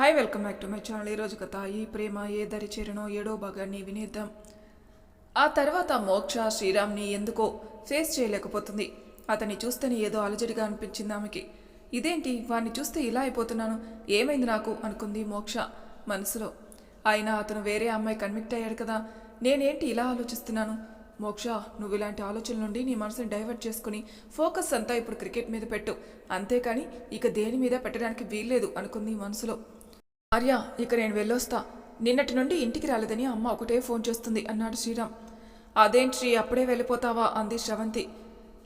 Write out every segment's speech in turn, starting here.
Hi welcome back to my channel. ఈరోజు కథ ఈ ప్రేమ ఏ దరి చేరినో ఏడో భాగాన్ని వినేద్దాం. ఆ తర్వాత మోక్ష శ్రీరామ్ని ఎందుకో ఫేస్ చేయలేకపోతుంది. అతన్ని చూస్తేనే ఏదో అలజడిగా అనిపించింది ఆమెకి. ఇదేంటి? వాడిని చూస్తే ఇలా అయిపోతున్నాను. ఏమైంది నాకు? అనుకుంది మోక్ష మనసులో. అయినా అతను వేరే అమ్మాయి కన్విక్ట్ అయ్యాడు కదా. నేనేంటి ఇలా ఆలోచిస్తున్నాను? మోక్ష నువ్వు ఇలాంటి ఆలోచనల నుండి నీ మనసుని డైవర్ట్ చేసుకుని ఫోకస్ అంతా ఇప్పుడు క్రికెట్ మీద పెట్టు. అంతేకాని ఇక దేని మీద పెట్టడానికి వీల్లేదు అనుకుంది మనసులో. ఆర్య ఇక నేను వెళ్ళొస్తా. నిన్నటి నుండి ఇంటికి రాలేదని అమ్మ ఒకటే ఫోన్ చేస్తుంది అన్నాడు శ్రీరామ్. అదేంటి శ్రీ అప్పుడే వెళ్ళిపోతావా? అంది శ్రవంతి.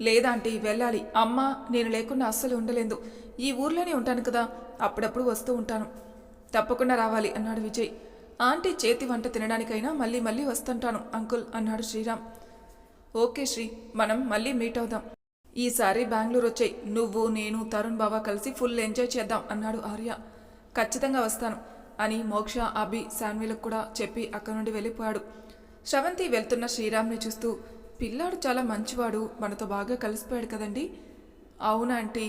లేదాంటీ వెళ్ళాలి. అమ్మ నేను లేకుండా అస్సలు ఉండలేదు. ఈ ఊర్లోనే ఉంటాను కదా అప్పుడప్పుడు వస్తూ ఉంటాను. తప్పకుండా రావాలి అన్నాడు విజయ్. ఆంటీ చేతి వంట తినడానికైనా మళ్ళీ మళ్ళీ వస్తుంటాను అంకుల్ అన్నాడు శ్రీరామ్. ఓకే శ్రీ మనం మళ్ళీ మీట్ అవుదాం. ఈసారి బెంగళూరు వచ్చాయి. నువ్వు నేను తరుణ్ బాబా కలిసి ఫుల్ ఎంజాయ్ చేద్దాం అన్నాడు ఆర్య. ఖచ్చితంగా వస్తాను అని మోక్ష అభి శాన్విలకు కూడా చెప్పి అక్కడి నుండి వెళ్ళిపోయాడు. శ్రవంతి వెళ్తున్న శ్రీరామ్ని చూస్తూ పిల్లాడు చాలా మంచివాడు మనతో బాగా కలిసిపోయాడు కదండి. అవునా ఆంటీ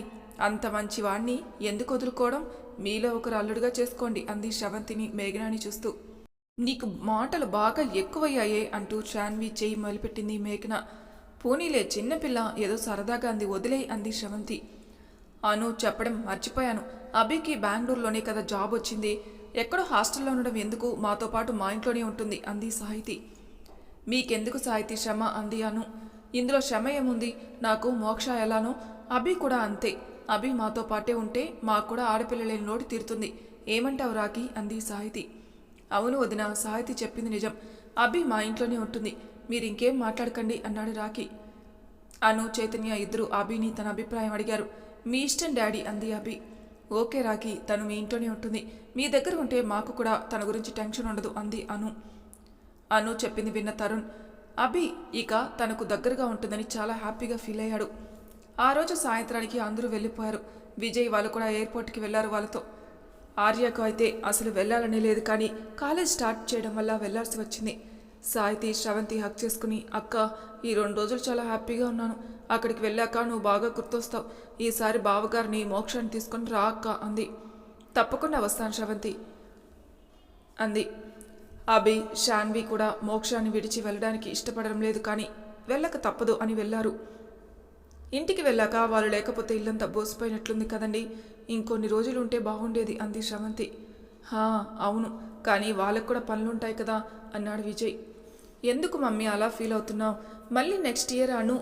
అంత మంచివాణ్ణి ఎందుకు వదులుకోవడం? మీలో ఒకరు అల్లుడుగా చేసుకోండి అంది శ్రవంతిని మేఘనాని చూస్తూ. నీకు మాటలు బాగా ఎక్కువయ్యాయే అంటూ శాన్వి చేయి మొదలుపెట్టింది మేఘన. పోనీలే చిన్నపిల్ల ఏదో సరదాగా అంది వదిలే అంది శ్రవంతి. అను చెప్పడం మర్చిపోయాను. అభికి బెంగళూరులోనే కదా జాబ్ వచ్చింది. ఎక్కడో హాస్టల్లో ఉండడం ఎందుకు? మాతో పాటు మా ఇంట్లోనే ఉంటుంది అంది సాహితి. మీకెందుకు సాహితి శ్రమ? అంది అను. ఇందులో శ్రమ ఏముంది? నాకు మోక్ష ఎలానో? అభి కూడా అంతే. అభి మాతో పాటే ఉంటే మాకు కూడా ఆడపిల్లలేని నోటి తీరుతుంది. ఏమంటావు రాకి అంది సాహితి. అవును వదిన సాహితి చెప్పింది నిజం. అభి మా ఇంట్లోనే ఉంటుంది. మీరు ఇంకేం మాట్లాడకండి అన్నాడు రాకి అను చైతన్య ఇద్దరు అభిని తన అభిప్రాయం అడిగారు. మీ ఇష్టం డాడీ అంది అభి. ఓకే రాకి తను మీ ఇంట్లోనే ఉంటుంది. మీ దగ్గర ఉంటే మాకు కూడా తన గురించి టెన్షన్ ఉండదు అంది అను. అను చెప్పింది విన్న తరుణ్. అభి ఇక తనకు దగ్గరగా ఉంటుందని చాలా హ్యాపీగా ఫీల్ అయ్యాడు. ఆ రోజు సాయంత్రానికి అందరూ వెళ్ళిపోయారు. విజయ్ వాళ్ళు కూడా ఎయిర్పోర్ట్కి వెళ్ళారు వాళ్ళతో. ఆర్యకు అయితే అసలు వెళ్ళాలని లేదు కానీ కాలేజ్ స్టార్ట్ చేయడం వల్ల వెళ్ళాల్సి వచ్చింది. సాయితి శ్రవంతి హక్ చేసుకుని అక్క ఈ రెండు రోజులు చాలా హ్యాపీగా ఉన్నాను. అక్కడికి వెళ్ళాక నువ్వు బాగా గుర్తొస్తావు. ఈసారి బావగారిని మోక్షాన్ని తీసుకొని రా అక్క అంది. తప్పకుండా వస్తాను శ్రవంతి అంది. అభి షాన్వి కూడా మోక్షాన్ని విడిచి వెళ్ళడానికి ఇష్టపడడం లేదు కానీ వెళ్ళక తప్పదు అని వెళ్ళారు. ఇంటికి వెళ్ళాక వాళ్ళు లేకపోతే ఇల్లంతా బోసిపోయినట్లుంది కదండి. ఇంకొన్ని రోజులు ఉంటే బాగుండేది అంది శ్రవంతి. హా అవును. కానీ వాళ్ళకు కూడా పనులుంటాయి కదా అన్నాడు విజయ్. ఎందుకు మమ్మీ అలా ఫీల్ అవుతున్నావు? మళ్ళీ నెక్స్ట్ ఇయర్ అను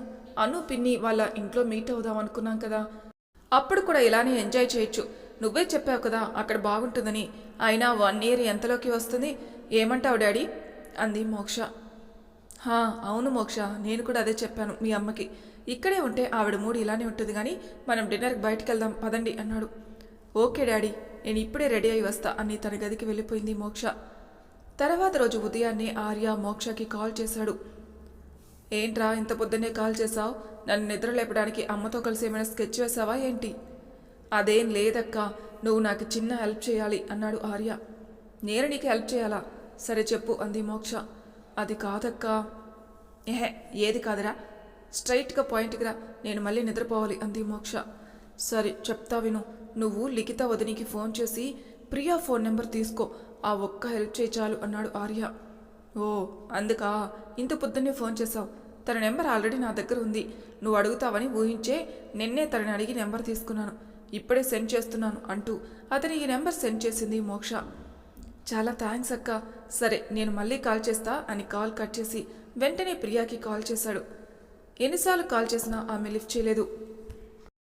అను పిన్ని వాళ్ళ ఇంట్లో మీట్ అవుదాం అనుకున్నాం కదా. అప్పుడు కూడా ఇలానే ఎంజాయ్ చేయొచ్చు. నువ్వే చెప్పావు కదా అక్కడ బాగుంటుందని. అయినా వన్ ఇయర్ ఎంతలోకి వస్తుంది? ఏమంటావు డాడీ? అంది మోక్ష. హా అవును మోక్ష నేను కూడా అదే చెప్పాను మీ అమ్మకి. ఇక్కడే ఉంటే ఆవిడ మూడు ఇలానే ఉంటుంది కానీ మనం డిన్నర్కి బయటికి వెళ్దాం పదండి అన్నాడు. ఓకే డాడీ నేను ఇప్పుడే రెడీ అయి వస్తా అని తన గదికి వెళ్ళిపోయింది మోక్ష. తర్వాత రోజు ఉదయాన్నే ఆర్య మోక్షకి కాల్ చేశాడు. ఏంట్రా ఇంత పొద్దున్నే కాల్ చేశావు? నన్ను నిద్ర లేపడానికి అమ్మతో కలిసి ఏమైనా స్కెచ్ వేసావా ఏంటి? అదేం లేదక్క నువ్వు నాకు చిన్న హెల్ప్ చేయాలి అన్నాడు ఆర్య. నేను నీకు హెల్ప్ చేయాలా? సరే చెప్పు అంది మోక్ష. అది కాదక్క. ఏహే ఏది కాదురా. స్ట్రైట్గా పాయింట్కి రా. నేను మళ్ళీ నిద్రపోవాలి అంది మోక్ష. సరే చెప్తా విను. నువ్వు లిఖిత వదినికి ఫోన్ చేసి ప్రియా ఫోన్ నెంబర్ తీసుకో. ఆ ఒక్క హెల్ప్ చేయి చాలు అన్నాడు ఆర్య. ఓ అందుకా? ఇంత పొద్దున్నే ఫోన్ చేశావు. తన నెంబర్ ఆల్రెడీ నా దగ్గర ఉంది. నువ్వు అడుగుతావని ఊహించే నిన్నే తనని అడిగి నెంబర్ తీసుకున్నాను. ఇప్పుడే సెండ్ చేస్తున్నాను అంటూ అతని ఈ నెంబర్ సెండ్ చేసింది మోక్ష. చాలా థ్యాంక్స్ అక్క. సరే నేను మళ్ళీ కాల్ చేస్తా అని కాల్ కట్ చేసి వెంటనే ప్రియాకి కాల్ చేశాడు. ఎన్నిసార్లు కాల్ చేసినా ఆమె లిఫ్ట్ చేయలేదు.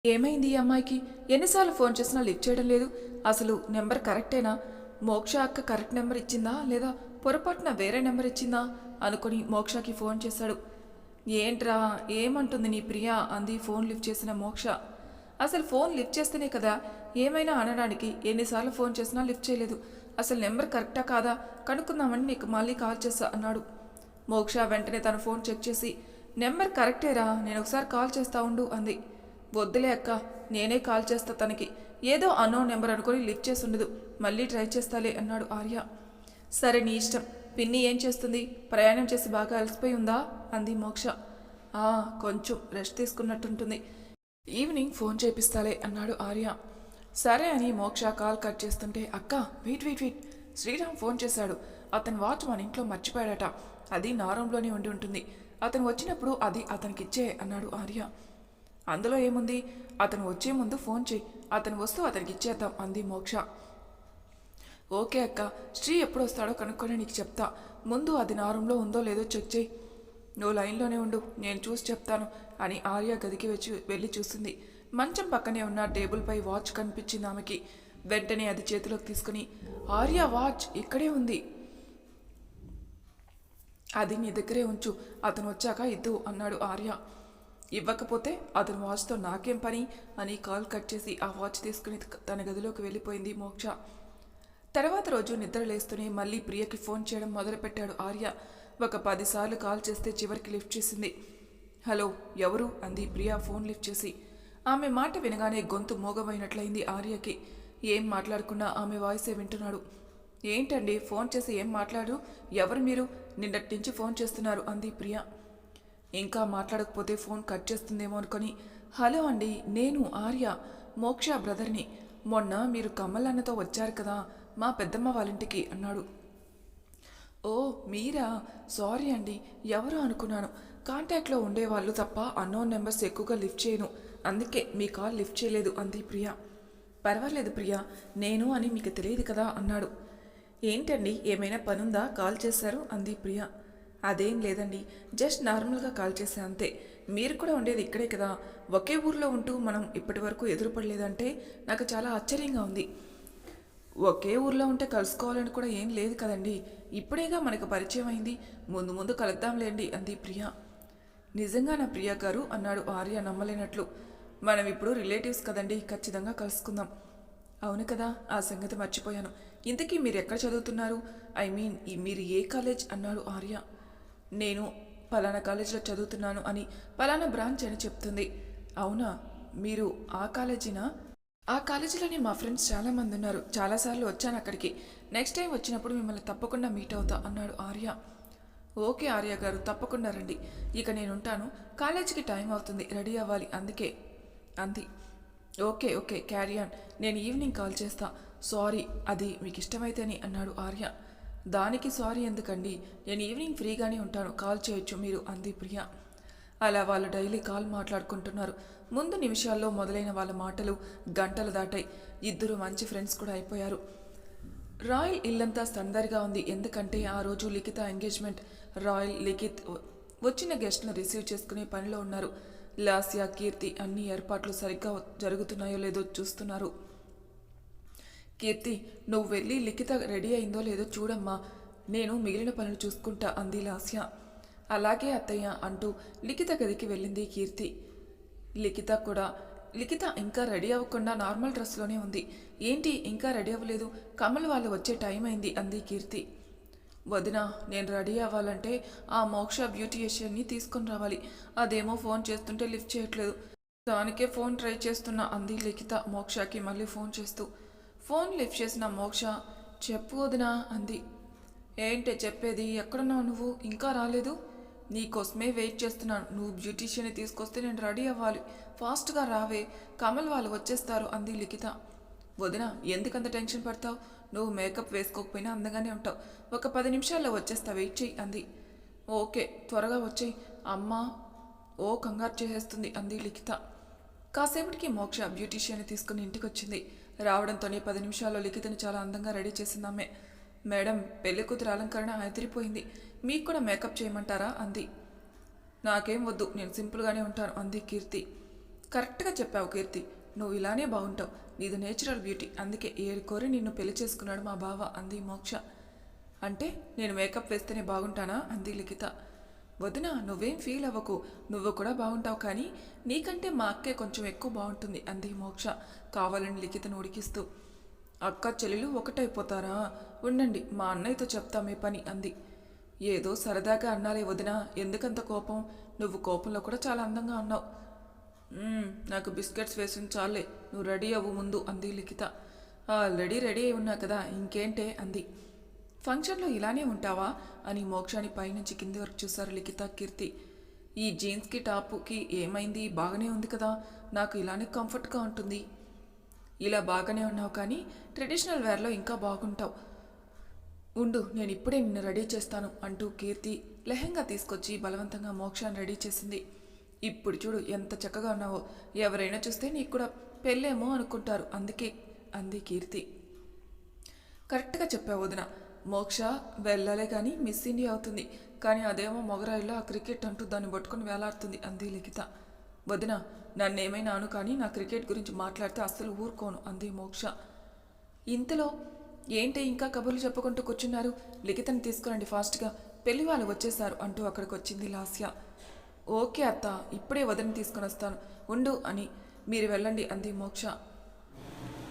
ఏమైంది ఈ అమ్మాయికి? ఎన్నిసార్లు ఫోన్ చేసినా లిఫ్ట్ చేయడం లేదు. అసలు నెంబర్ కరెక్టేనా? మోక్ష అక్క కరెక్ట్ నెంబర్ ఇచ్చిందా? లేదా పొరపాటున వేరే నెంబర్ ఇచ్చిందా? అనుకుని మోక్షకి ఫోన్ చేశాడు. ఏంట్రా ఏమంటుంది నీ ప్రియా? అంది ఫోన్ లిఫ్ట్ చేసిన మోక్ష. అసలు ఫోన్ లిఫ్ట్ చేస్తేనే కదా ఏమైనా అనడానికి ఎన్నిసార్లు ఫోన్ చేసినా లిఫ్ట్ చేయలేదు. అసలు నెంబర్ కరెక్టా కాదా? కనుక్కుందామని నీకు మళ్ళీ కాల్ చేస్తా అన్నాడు. మోక్ష వెంటనే తన ఫోన్ చెక్ చేసి నెంబర్ కరెక్టేరా? నేను ఒకసారి కాల్ చేస్తా ఉండు అంది. వద్దులే అక్క నేనే కాల్ చేస్తా తనకి. ఏదో అన్నో నెంబర్ అనుకుని లిఫ్ట్ చేసి ఉండదు. మళ్ళీ ట్రై చేస్తాలే అన్నాడు ఆర్య. సరే నీ ఇష్టం. పిన్ని ఏం చేస్తుంది? ప్రయాణం చేసి బాగా అలసిపోయి ఉందా? అంది మోక్ష. ఆ కొంచెం రెస్ట్ తీసుకున్నట్టుంటుంది. ఈవినింగ్ ఫోన్ చేపిస్తాలే అన్నాడు ఆర్య. సరే అని మోక్ష కాల్ కట్ చేస్తుంటే అక్క wait wait wait. Sriram phone చేశాడు. అతని వాచ్ మన ఇంట్లో మర్చిపోయాడట. అది నా రూమ్లోనే ఉండి ఉంటుంది. అతను వచ్చినప్పుడు అది అతనికి ఇచ్చే అన్నాడు ఆర్య. అందులో ఏముంది? అతను వచ్చే ముందు ఫోన్ చేయి. అతను వస్తూ అతనికి ఇచ్చేద్దాం అంది మోక్ష. ఓకే అక్క శ్రీ ఎప్పుడు వస్తాడో కనుక్కొని నీకు చెప్తా. ముందు అది నా రూమ్లో ఉందో లేదో చెక్ చేయి. నువ్వు లైన్లోనే ఉండు నేను చూసి చెప్తాను అని ఆర్య గదికి వచ్చి వెళ్ళి చూసింది మంచం పక్కనే ఉన్న టేబుల్పై వాచ్ కనిపించింది ఆమెకి. వెంటనే అది చేతిలోకి తీసుకుని ఆర్య వాచ్ ఇక్కడే ఉంది. అది నీ దగ్గరే ఉంచు అతను వచ్చాక ఇద్దు అన్నాడు ఆర్య. ఇవ్వకపోతే అతని వాచ్తో నాకేం పని? అని కాల్ కట్ చేసి ఆ వాచ్ తీసుకుని తన గదిలోకి వెళ్ళిపోయింది మోక్ష. తర్వాత రోజు నిద్ర లేస్తూనే మళ్ళీ ప్రియకి ఫోన్ చేయడం మొదలుపెట్టాడు ఆర్య. ఒక పదిసార్లు కాల్ చేస్తే చివరికి లిఫ్ట్ చేసింది. హలో ఎవరు? అంది ప్రియా ఫోన్ లిఫ్ట్ చేసి. ఆమె మాట వినగానే గొంతు మోగమైనట్లయింది ఆర్యకి. ఏం మాట్లాడుకున్నా ఆమె వాయిసే వింటున్నాడు. ఏంటండి ఫోన్ చేసి ఏం మాట్లాడు? ఎవరు మీరు? నిన్నటి నుంచి ఫోన్ చేస్తున్నారు అంది ప్రియా. ఇంకా మాట్లాడకపోతే ఫోన్ కట్ చేస్తుందేమో అనుకొని హలో అండి నేను ఆర్య మోక్ష బ్రదర్ని. మొన్న మీరు కమలన్నతో వచ్చారు కదా మా పెద్దమ్మ వాళ్ళింటికి అన్నాడు. ఓ మీరా? సారీ అండి ఎవరు అనుకున్నాను. కాంటాక్ట్లో ఉండేవాళ్ళు తప్ప అన్నోన్ నెంబర్స్ ఎక్కువగా లిఫ్ట్ చేయను. అందుకే మీ కాల్ లిఫ్ట్ చేయలేదు అంది ప్రియా. పర్వాలేదు ప్రియా నేను అని మీకు తెలియదు కదా అన్నాడు. ఏంటండి ఏమైనా పనుందా? కాల్ చేశారు? అంది ప్రియా. అదేం లేదండి. జస్ట్ నార్మల్గా కాల్ చేసే అంతే. మీరు కూడా ఉండేది ఇక్కడే కదా. ఒకే ఊర్లో ఉంటూ మనం ఇప్పటి వరకు ఎదురుపడలేదంటే నాకు చాలా ఆశ్చర్యంగా ఉంది. ఒకే ఊర్లో ఉంటే కలుసుకోవాలని కూడా ఏం లేదు కదండి. ఇప్పుడేగా మనకు పరిచయం అయింది. ముందు ముందు కలుద్దాంలేండి అంది ప్రియా. నిజంగా నా ప్రియా గారు అన్నాడు ఆర్య నమ్మలేనట్లు. మనం ఇప్పుడు రిలేటివ్స్ కదండి ఖచ్చితంగా కలుసుకుందాం. అవును కదా ఆ సంగతి మర్చిపోయాను. ఇంతకీ మీరు ఎక్కడ చదువుతున్నారు? ఐ మీన్ మీరు ఏ కాలేజ్? అన్నాడు ఆర్య. నేను పలానా కాలేజీలో చదువుతున్నాను అని పలానా బ్రాంచ్ అని చెప్తుంది. అవునా? మీరు ఆ కాలేజీనా? ఆ కాలేజీలోనే మా ఫ్రెండ్స్ చాలామంది ఉన్నారు. చాలాసార్లు వచ్చాను అక్కడికి. నెక్స్ట్ టైం వచ్చినప్పుడు మిమ్మల్ని తప్పకుండా మీట్ అవుతా అన్నాడు ఆర్య. ఓకే ఆర్య గారు తప్పకుండా రండి. ఇక నేను ఉంటాను కాలేజీకి టైం అవుతుంది. రెడీ అవ్వాలి. అందుకే. అంది. ఓకే ఓకే క్యారియాన్ నేను ఈవినింగ్ కాల్ చేస్తా. సారీ అది మీకు ఇష్టమైతేనే అన్నాడు ఆర్య. దానికి సారీ ఎందుకండి? నేను ఈవినింగ్ ఫ్రీగానే ఉంటాను. కాల్ చేయొచ్చు మీరు అంది ప్రియ. అలా వాళ్ళు డైలీ కాల్ మాట్లాడుకుంటున్నారు. ముందు నిమిషాల్లో మొదలైన వాళ్ళ మాటలు గంటలు దాటాయి. ఇద్దరు మంచి ఫ్రెండ్స్ కూడా అయిపోయారు. రాయల్ ఇల్లంతా సందడిగా ఉంది. ఎందుకంటే ఆ రోజు లిఖిత ఎంగేజ్మెంట్. రాయల్ లిఖిత్ వచ్చిన గెస్ట్ను రిసీవ్ చేసుకునే పనిలో ఉన్నారు. లాస్యా కీర్తి అన్ని ఏర్పాట్లు సరిగ్గా జరుగుతున్నాయో లేదో చూస్తున్నారు. కీర్తి నువ్వు వెళ్ళి లిఖిత రెడీ అయిందో లేదో చూడమ్మా. నేను మిగిలిన పనులు చూసుకుంటా అంది లాస్య. అలాగే అత్తయ్య అంటూ లిఖిత గదికి వెళ్ళింది కీర్తి. లిఖిత కూడా లిఖిత ఇంకా రెడీ అవ్వకుండా నార్మల్ డ్రెస్లోనే ఉంది. ఏంటి ఇంకా రెడీ అవ్వలేదు? కమల్ వాళ్ళు వచ్చే టైం అయింది అంది కీర్తి. వదిన నేను రెడీ అవ్వాలంటే ఆ మోక్ష బ్యూటీషియన్ని తీసుకొని రావాలి. అదేమో ఫోన్ చేస్తుంటే లిఫ్ట్ చేయట్లేదు. దానికే ఫోన్ ట్రై చేస్తున్నా అంది లిఖిత మోక్షకి మళ్ళీ ఫోన్ చేస్తూ. ఫోన్ లిఫ్ట్ చేసిన మోక్ష చెప్పు వదినా అంది. ఏంటే చెప్పేది? ఎక్కడున్నావు నువ్వు? ఇంకా రాలేదు? నీకోసమే వెయిట్ చేస్తున్నాను. నువ్వు బ్యూటీషియన్ని తీసుకొస్తే నేను రెడీ అవ్వాలి. ఫాస్ట్గా రావే. కమల్ వాళ్ళు వచ్చేస్తారు అంది లిఖిత. వదిన ఎందుకంత టెన్షన్ పడతావు? నువ్వు మేకప్ వేసుకోకపోయినా అందంగానే ఉంటావు. ఒక పది నిమిషాల్లో వచ్చేస్తా. వెయిట్ చెయ్యి అంది. ఓకే త్వరగా వచ్చేయి. అమ్మ ఓ కంగారు చేసేస్తుంది అంది లిఖిత. కాసేపటికి మోక్ష బ్యూటీషియన్ని తీసుకుని ఇంటికి వచ్చింది రావడంతోనే పది నిమిషాల్లో లిఖితని చాలా అందంగా రెడీ చేసింది ఆమె మేడం పెళ్ళి కూతురు అలంకరణ అదిరిపోయింది మీకు కూడా మేకప్ చేయమంటారా? అంది. నాకేం వద్దు నేను సింపుల్గానే ఉంటాను అంది కీర్తి. కరెక్ట్గా చెప్పావు కీర్తి. నువ్వు ఇలానే బాగుంటావు. నీది నేచురల్ బ్యూటీ. అందుకే ఏడు కోరి నిన్ను పెళ్ళి చేసుకున్నాడు మా బావ అంది మోక్ష. అంటే నేను మేకప్ వేస్తేనే బాగుంటానా? అంది లిఖిత. వదిన నువ్వేం ఫీల్ అవ్వకు. నువ్వు కూడా బాగుంటావు కానీ నీకంటే మా అక్కే కొంచెం ఎక్కువ బాగుంటుంది అంది మోక్ష కావాలని లిఖితను ఉడికిస్తూ. అక్క చెల్లెలు ఒకటైపోతారా? ఉండండి మా అన్నయ్యతో చెప్తా మీ పని అంది. ఏదో సరదాగా అన్నాలే వదిన ఎందుకంత కోపం? నువ్వు కోపంలో కూడా చాలా అందంగా ఉన్నావు నాకు బిస్కెట్స్ వేసిన చాలే నువ్వు రెడీ అవ్వు ముందు అంది లిఖిత. ఆల్రెడీ రెడీ అయి ఉన్నా కదా ఇంకేంటే అంది. ఫంక్షన్లో ఇలానే ఉంటావా? అని మోక్షాని పైనుంచి కింది వరకు చూశారు లిఖిత కీర్తి. ఈ జీన్స్కి టాపుకి ఏమైంది? బాగానే ఉంది కదా? నాకు ఇలానే కంఫర్ట్గా ఉంటుంది. ఇలా బాగానే ఉన్నావు కానీ ట్రెడిషనల్ వేర్లో ఇంకా బాగుంటావు. ఉండు నేను ఇప్పుడే నిన్ను రెడీ చేస్తాను అంటూ కీర్తి లెహంగా తీసుకొచ్చి బలవంతంగా మోక్షాన్ని రెడీ చేసింది. ఇప్పుడు చూడు ఎంత చక్కగా ఉన్నావో. ఎవరైనా చూస్తే నీకు కూడా పెళ్ళేమో అనుకుంటారు. అందుకే అంది కీర్తి. కరెక్ట్గా చెప్పావు వదిన. మోక్ష వెళ్ళాలే కానీ మిస్ ఇండియా అవుతుంది. కానీ అదేమో మొగరాయిలో ఆ క్రికెట్ అంటూ దాన్ని పట్టుకొని వేలాడుతుంది అంది లిఖిత. వదిన నన్నేమైనా అను కానీ నా క్రికెట్ గురించి మాట్లాడితే అస్సలు ఊరుకోను అంది మోక్ష. ఇంతలో ఏంటి ఇంకా కబుర్లు చెప్పుకుంటూ కూర్చున్నారు? లిఖితని తీసుకురండి ఫాస్ట్గా. పెళ్ళి వాళ్ళు వచ్చేశారు అంటూ అక్కడికి వచ్చింది లాస్య. ఓకే అత్త ఇప్పుడే వదిన తీసుకొని వస్తాను ఉండు అని మీరు వెళ్ళండి అంది మోక్ష.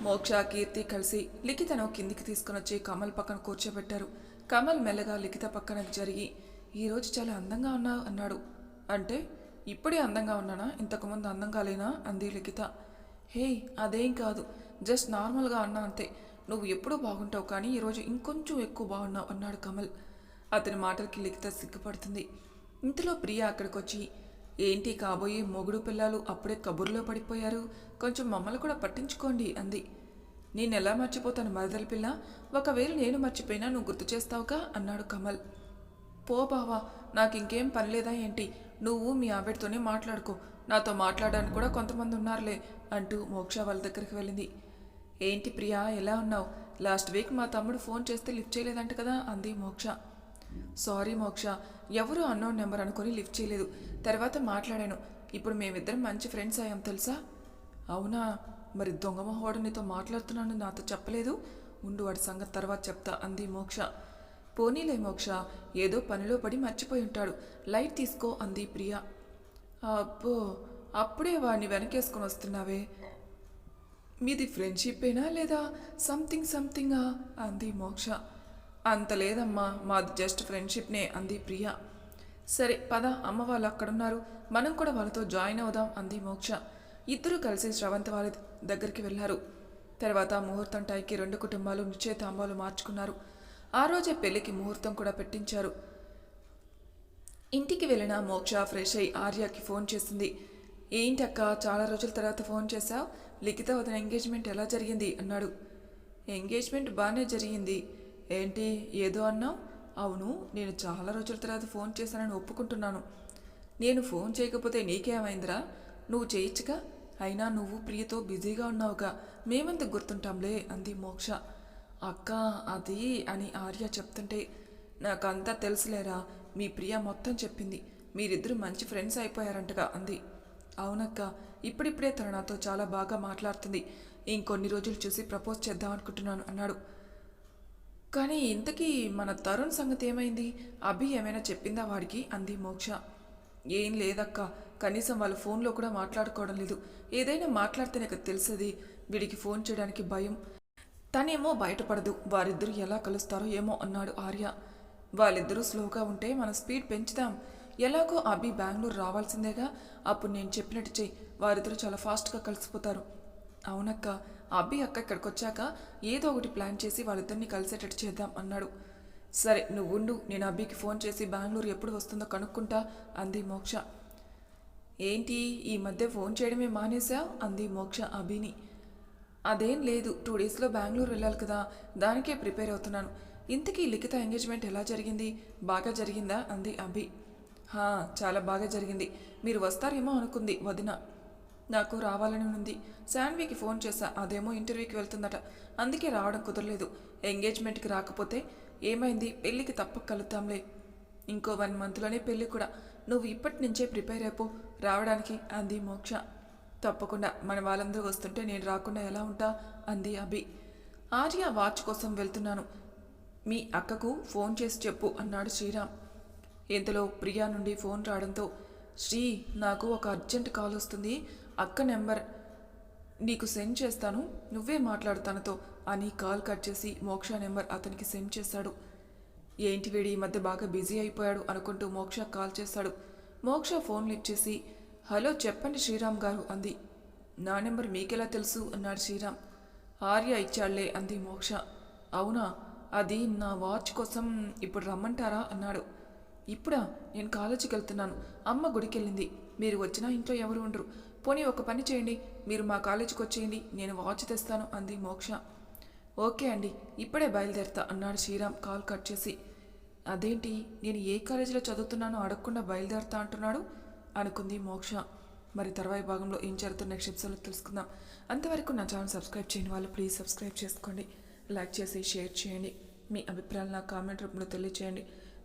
మోక్ష కీర్తి కలిసి లిఖితను కిందికి తీసుకుని వచ్చి కమల్ పక్కన కూర్చోబెట్టారు. కమల్ మెల్లగా లిఖిత పక్కన జరిగి ఈరోజు చాలా అందంగా ఉన్నావు అన్నాడు. అంటే ఇప్పుడే అందంగా ఉన్నానా? ఇంతకుముందు అందంగా లేనా? అంది లిఖిత. హే అదేం కాదు. జస్ట్ నార్మల్గా అన్నా అంతే. నువ్వు ఎప్పుడూ బాగుంటావు కానీ ఈరోజు ఇంకొంచెం ఎక్కువ బాగున్నావు అన్నాడు కమల్. అతని మాటలకి లిఖిత సిగ్గుపడుతుంది. ఇంతలో ప్రియ అక్కడికి వచ్చి ఏంటి కాబోయే మొగుడు పిల్లలు అప్పుడే కబుర్లో పడిపోయారు? కొంచెం మమ్మల్ని కూడా పట్టించుకోండి అంది. నేను ఎలా మర్చిపోతాను మరదల పిల్ల? ఒకవేళ నేను మర్చిపోయినా నువ్వు గుర్తు చేస్తావుగా? అన్నాడు కమల్. పో బావా నాకు ఇంకేం పని లేదా ఏంటి? నువ్వు మీ ఆవిడతోనే మాట్లాడుకో. నాతో మాట్లాడడానికి కూడా కొంతమంది ఉన్నారులే అంటూ మోక్ష వాళ్ళ దగ్గరికి వెళ్ళింది. ఏంటి ప్రియా ఎలా ఉన్నావు? లాస్ట్ వీక్ మా తమ్ముడు ఫోన్ చేస్తే లిఫ్ట్ చేయలేదంట కదా అంది మోక్ష. సారీ మోక్ష. ఎవరు అన్నోన్ నెంబర్ అనుకొని లిఫ్ట్ చేయలేదు. తర్వాత మాట్లాడాను. ఇప్పుడు మేమిద్దరం మంచి ఫ్రెండ్స్ అయ్యాం తెలుసా? అవునా? మరి దొంగ మొహోడు నీతో మాట్లాడుతున్నాను నాతో చెప్పలేదు? ఉండు వాడి సంగతి తర్వాత చెప్తా అంది మోక్ష. పోనీలే మోక్ష. ఏదో పనిలో పడి మర్చిపోయి ఉంటాడు. లైట్ తీసుకో అంది ప్రియ. అబ్బో అప్పుడే వాడిని వెనకేసుకొని వస్తున్నావే. మీది ఫ్రెండ్షిప్పేనా లేదా? సంథింగ్ సంథింగా అంది మోక్ష. అంత లేదమ్మా మాది జస్ట్ ఫ్రెండ్షిప్నే అంది ప్రియ. సరే పద అమ్మ వాళ్ళు అక్కడున్నారు. మనం కూడా వాళ్ళతో జాయిన్ అవుదాం అంది మోక్ష. ఇద్దరూ కలిసి శ్రవంత్ వాళ్ళ దగ్గరికి వెళ్ళారు. తర్వాత ముహూర్తం టైకి రెండు కుటుంబాలు నిశ్చయతాంబాలు మార్చుకున్నారు. ఆ రోజే పెళ్ళికి ముహూర్తం కూడా పెట్టించారు. ఇంటికి వెళ్ళిన మోక్ష ఫ్రెష్ అయి ఆర్యకి ఫోన్ చేసింది. ఏంటక్క చాలా రోజుల తర్వాత ఫోన్ చేశావు? లిఖిత వదిన ఎంగేజ్మెంట్ ఎలా జరిగింది? అన్నాడు. ఎంగేజ్మెంట్ బాగానే జరిగింది. ఏంటి? ఏదో అన్నావు? అవును నేను చాలా రోజుల తర్వాత ఫోన్ చేశానని ఒప్పుకుంటున్నాను. నేను ఫోన్ చేయకపోతే నీకేమైందిరా? నువ్వు చేయొచ్చుగా అయినా నువ్వు ప్రియతో బిజీగా ఉన్నావుగా. మేమంత గుర్తుంటాంలే అంది మోక్ష. అక్క అది అని ఆర్య చెప్తుంటే నాకంతా తెలుసులేరా? మీ ప్రియ మొత్తం చెప్పింది. మీరిద్దరూ మంచి ఫ్రెండ్స్ అయిపోయారంటగా అంది. అవునక్క ఇప్పుడిప్పుడే తన నాతో చాలా బాగా మాట్లాడుతుంది. ఇంకొన్ని రోజులు చూసి ప్రపోజ్ చేద్దాం అనుకుంటున్నాను అన్నాడు. కానీ ఇంతకీ మన తరుణ్ సంగతి ఏమైంది? అభి ఏమైనా చెప్పిందా వాడికి? అంది మోక్ష. ఏం లేదక్క. కనీసం వాళ్ళ ఫోన్లో కూడా మాట్లాడుకోవడం లేదు. ఏదైనా మాట్లాడితే నాకు తెలిసేది వీడికి ఫోన్ చేయడానికి భయం. తనేమో బయటపడదు. వారిద్దరూ ఎలా కలుస్తారో ఏమో అన్నాడు ఆర్య. వాళ్ళిద్దరూ స్లోగా ఉంటే మన స్పీడ్ పెంచుదాం. ఎలాగో అభి బెంగళూరు రావాల్సిందేగా. అప్పుడు నేను చెప్పినట్టు చెయ్యి వారిద్దరూ చాలా ఫాస్ట్గా కలిసిపోతారు. అవునక్క. అబ్బి అక్క ఇక్కడికి వచ్చాక ఏదో ఒకటి ప్లాన్ చేసి వాళ్ళిద్దరిని కలిసేటట్టు చేద్దాం అన్నాడు. సరే నువ్వు ఉండు నేను అబ్బికి ఫోన్ చేసి బెంగళూరు ఎప్పుడు వస్తుందో కనుక్కుంటా అంది మోక్ష. ఏంటి ఈ మధ్య ఫోన్ చేయడమే మానేశావు అంది మోక్ష అభిని అదేం లేదు. టూ డేస్లో బెంగళూరు వెళ్ళాలి కదా. దానికే ప్రిపేర్ అవుతున్నాను. ఇంతకీ లిఖిత ఎంగేజ్మెంట్ ఎలా జరిగింది? బాగా జరిగిందా? అంది అభి హా చాలా బాగా జరిగింది. మీరు వస్తారేమో అనుకుంది వదిన. నాకు రావాలని ఉంది. శాన్వికి ఫోన్ చేశా. అదేమో ఇంటర్వ్యూకి వెళ్తుందట. అందుకే రావడం కుదరలేదు. ఎంగేజ్మెంట్కి రాకపోతే ఏమైంది? పెళ్ళికి తప్పక కలుద్దాంలే. ఇంకో వన్ మంత్లోనే పెళ్ళి కూడా. నువ్వు ఇప్పటి నుంచే ప్రిపేర్ అయిపో. రావడానికి అంది మోక్ష. తప్పకుండా. మన వాళ్ళందరూ వస్తుంటే నేను రాకుండా ఎలా ఉంటా? అంది అభి. ఆర్య వాచ్ కోసం వెళ్తున్నాను. మీ అక్కకు ఫోన్ చేసి చెప్పు అన్నాడు శ్రీరామ్. ఇంతలో ప్రియా నుండి ఫోన్ రావడంతో శ్రీ నాకు ఒక అర్జెంట్ కాల్ వస్తుంది. అక్క నెంబర్ నీకు సెండ్ చేస్తాను. నువ్వే మాట్లాడు తనతో అని కాల్ కట్ చేసి మోక్ష నెంబర్ అతనికి సెండ్ చేశాడు ఏంటి వీడి ఈ మధ్య బాగా బిజీ అయిపోయాడు అనుకుంటూ మోక్ష కాల్ చేశాడు మోక్ష ఫోన్ లిఫ్ట్ చేసి హలో చెప్పండి శ్రీరామ్ గారు అంది. నా నెంబర్ మీకెలా తెలుసు? అన్నాడు శ్రీరామ్. ఆర్య ఇచ్చాళ్ళే అంది మోక్ష. అవునా? అది నా వాచ్ కోసం ఇప్పుడు రమ్మంటారా? అన్నాడు. ఇప్పుడా నేను కాలేజీకి వెళ్తున్నాను. అమ్మ గుడికెళ్ళింది. మీరు వచ్చినా ఇంట్లో ఎవరు ఉండరు. పోనీ ఒక పని చేయండి. మీరు మా కాలేజీకి వచ్చేయండి. నేను వాచ్ తెస్తాను అంది మోక్ష. ఓకే అండి. ఇప్పుడే బయలుదేరుతా అన్నాడు శ్రీరామ్ కాల్ కట్ చేసి. అదేంటి? నేను ఏ కాలేజీలో చదువుతున్నానో అడగకుండా బయలుదేరుతా అంటున్నాడు? అనుకుంది మోక్ష. మరి తర్వాయి భాగంలో ఏం జరుగుతున్న నెక్స్ట్ ఎపిసోడ్లో తెలుసుకుందాం. అంతవరకు నా ఛానల్ సబ్స్క్రైబ్ చేయని వాళ్ళు ప్లీజ్ సబ్స్క్రైబ్ చేసుకోండి. లైక్ చేసి షేర్ చేయండి. మీ అభిప్రాయాలు నా కామెంట్ రూపంలో తెలియచేయండి.